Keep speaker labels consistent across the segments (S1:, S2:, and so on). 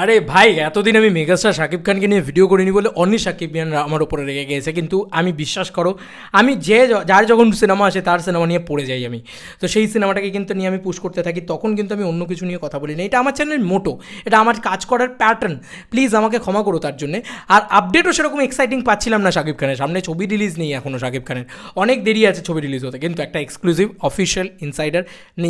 S1: আরে ভাই, এতদিন আমি মেগাস্টার শাকিব খানকে নিয়ে ভিডিও করিনি বলে অনি শাকিব খানরা আমার উপরে রেগে গিয়েছে কিন্তু আমি বিশ্বাস করো, আমি যে যার যখন সিনেমা আসে তার সিনেমা নিয়ে পড়ে যাই আমি। তো সেই সিনেমাটাকে কিন্তু নিয়ে আমি পুশ করতে থাকি, তখন কিন্তু আমি অন্য কিছু নিয়ে কথা বলি না। এটা আমার চ্যানেলের মোটো, এটা আমার কাজ করার প্যাটার্ন প্লিজ আমাকে ক্ষমা করো তার জন্যে। আর আপডেটও সেরকম এক্সাইটিং পাচ্ছিলাম না শাকিব খানের সামনে, ছবি রিলিজ নেই এখনও শাকিব খানের। অনেক দেরি আছে ছবি রিলিজ হতে, কিন্তু একটা এক্সক্লুসিভ অফিসিয়াল ইনসাইডার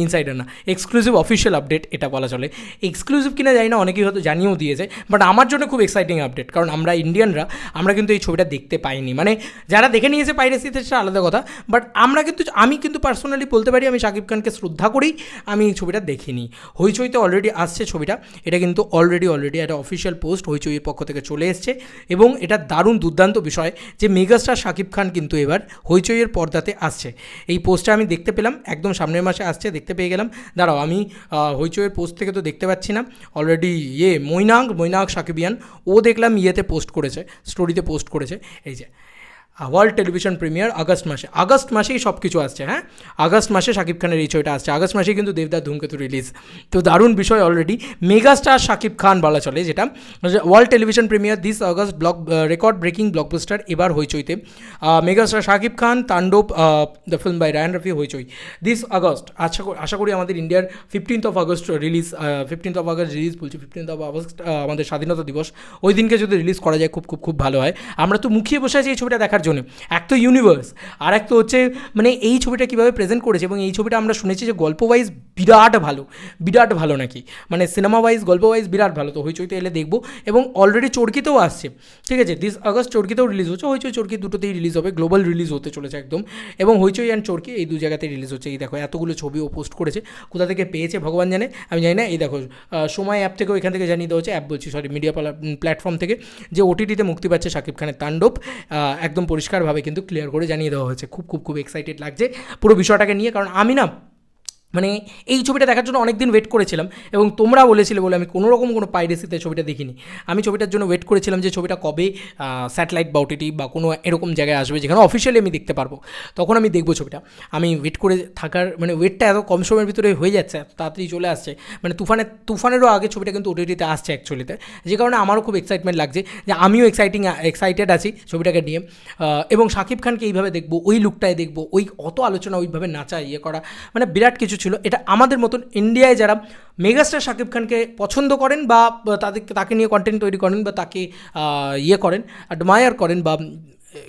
S1: ইনসাইডার না এক্সক্লুসিভ অফিসিয়াল আপডেট এটা বলা চলে। এক্সক্লুসিভ কিনা জানি না, অনেকেই হয়তো জানিয়েও দিয়েছে বাট আমার জন্য খুব এক্সাইটিং আপডেট কারণ আমরা ইন্ডিয়ানরা আমরা কিন্তু এই ছবিটা দেখতে পাইনি। মানে যারা দেখে নিয়েছে পাইরেসিতে সেটা আলাদা কথা বাট আমরা কিন্তু, আমি কিন্তু পার্সোনালি বলতে পারি, আমি শাকিব খানকে শ্রদ্ধা করেই আমি এই ছবিটা দেখিনি। হইচইতে অলরেডি আসছে ছবিটা, এটা কিন্তু অলরেডি অলরেডি একটা অফিসিয়াল পোস্ট হইচইয়ের পক্ষ থেকে চলে এসছে, এবং এটা দারুণ দুর্দান্ত বিষয় যে মেগাস্টার শাকিব খান কিন্তু এবার হইচইয়ের পর্দাতে আসছে। এই পোস্টটা আমি দেখতে পেলাম, একদম সামনের মাসে আসছে, দেখতে পেয়ে গেলাম। দাঁড়াও, আমি হইচইয়ের পোস্ট থেকে তো দেখতে পাচ্ছি না অলরেডি ইয়ে মৈনাক মৈনাক সাকিবিয়ান ও দেখলাম ইয়েতে পোস্ট করেছে স্টোরিতে পোস্ট করেছে এই যে। ওয়ার্ল্ড টেলিভিশন প্রিমিয়ার আগস্ট মাসে। আগস্ট মাসেই সব কিছু আসছে হ্যাঁ? আগস্ট মাসে শাকিব খানের এই ছবিটা আসছে। আগস্ট মাসেই কিন্তু দেবদার ধূমকেতু রিলিজ তো দারুণ বিষয় অলরেডি মেগাস্টার শাকিব খান বলা চলে যেটা। World television premiere this August block record breaking blockbuster এবার হইচইতে। Megastar Shakib Khan, Tandav the film by Raiyan Rafi Hoichoi. This August আশা করি আশা করি আমাদের ইন্ডিয়ার fifteenth of August release fifteenth of August release বলছি ফিফটিন্থ অফ আগস্ট আমাদের স্বাধীনতা দিবস। ওই দিনকে যদি রিলিজ করা যায়, খুব খুব খুব ভালো হয়। আমরা তো মুখিয়ে বসে আছি এই ছবিটা দেখার জন্য। এক তো ইউনিভার্স আর এক তো হচ্ছে মানে এই ছবিটা কীভাবে প্রেজেন্ট করেছে এবং এই ছবিটা আমরা শুনেছি যে গল্প ওয়াইজ বিরাট ভালো বিরাট ভালো নাকি। মানে সিনেমা ওয়াইজ গল্প ওয়াইজ বিরাট ভালো। তো হইচইতে এলে দেখব এবং অলরেডি চরকিতেও আসছে। ঠিক আছে দিস আগস্ট চরকিতেও রিলিজ হচ্ছে। হইচই চরকি দুটোতেই রিলিজ হবে গ্লোবাল রিলিজ হতে চলেছে একদম। এবং হইচই অ্যান্ড চরকি এই দু জায়গাতেই রিলিজ হচ্ছে। এই দেখো, এতগুলো ছবি ও পোস্ট করেছে। কোথা থেকে পেয়েছে ভগবান জানে? আমি জানি না। এই দেখো সময় অ্যাপ থেকেও এখান থেকে জানিয়ে দেওয়া হচ্ছে। অ্যাপ বলছি সরি মিডিয়া প্ল্যাটফর্ম থেকে। যে ওটিটিতে মুক্তি পাচ্ছে শাকিব খানের তাণ্ডব। একদম পরিষ্কারভাবে কিন্তু ক্লিয়ার করে জানিয়ে দেওয়া হয়েছে। খুব খুব খুব এক্সাইটেড লাগছে পুরো বিষয়টাকে নিয়ে। কারণ আমি না মানে এই ছবিটা দেখার জন্য অনেক দিন ওয়েট করেছিলাম এবং তোমরা বলেছিলে বলে আমি কোনো রকম কোনো পাইরেসিতে ছবিটা দেখিনি। আমি ছবিটার জন্য ওয়েট করেছিলাম যে ছবিটা কবে স্যাটেলাইট বা ওটিটি বা কোনো এরকম জায়গায় আসবে যেখানে অফিসিয়ালি আমি দেখতে পারব। তখন আমি দেখব ছবিটা। আমি ওয়েট করে থাকার মানে ওয়েটটা এত কম সময়ের ভিতরে হয়ে যাচ্ছে তাড়াতাড়ি চলে আসছে। মানে তুফানের তুফানেরও আগে ছবিটা কিন্তু ওটিটিতে আসছে অ্যাকচুয়ালিতে যে কারণে আমারও খুব এক্সাইটমেন্ট লাগছে যে আমিও এক্সাইটিং এক্সাইটেড আছি ছবিটাকে নিয়ে। এবং শাকিব খানকে এইভাবে দেখব, ওই লুকটায় দেখব, ওই অত আলোচনা ওইভাবে নাচা ইয়ে করা মানে বিরাট কিছু ছিল এটা আমাদের মতন ইন্ডিয়ায় যারা মেগাস্টার শাকিব খানকে পছন্দ করেন বা তাদেরকে তাকে নিয়ে কন্টেন্ট তৈরি করেন বা তাকে ইয়ে করেন অ্যাডমায়ার করেন বা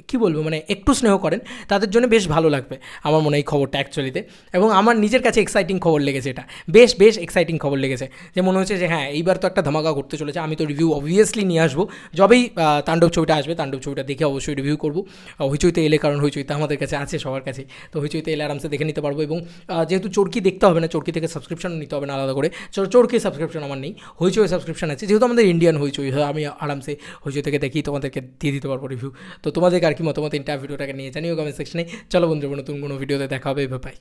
S1: কি বলব মানে একটু স্নেহ করেন, তাদের জন্য বেশ ভালো লাগবে আমার মনে এই খবরটা অ্যাকচুয়ালিতে এবং আমার নিজের কাছে এক্সাইটিং খবর লেগেছে এটা। বেশ বেশ এক্সাইটিং খবর লেগেছে। যে মনে হচ্ছে যে হ্যাঁ এইবার তো একটা ধামাকা করতে চলেছে, আমি তো রিভিউ অবভিয়াসলি নিয়ে আসব। যবেই তাণ্ডব ছবিটা আসবে, তাণ্ডব ছবিটা দেখে অবশ্যই রিভিউ করব। হইচইতে এলে, কারণ হইচইতে আমাদের কাছে আছে, সবার কাছে। তো হইচইতে এলে আরামসে দেখে নিতে পারব এবং যেহেতু চরকি দেখতে হবে না, চরকি থেকে সাবস্ক্রিপশন নিতে হবে না আলাদা করে চর- চরকি সাবস্ক্রিপশন আমার নেই হইচই সাবস্ক্রিপশন আছে। যেহেতু আমাদের ইন্ডিয়ান হইচই, হয়, আমি আরামসে হইচই থেকে দেখি, তোমাদেরকে দিয়ে দিতে পারব রিভিউ তো তোমাদেরকে আর কি মতামত ইন্টার ভিডিওটাকে নিয়ে জানিও কমেন্ট সেকশনে চলো বন্ধুরা, নতুন কোনো ভিডিওতে দেখা হবে বাই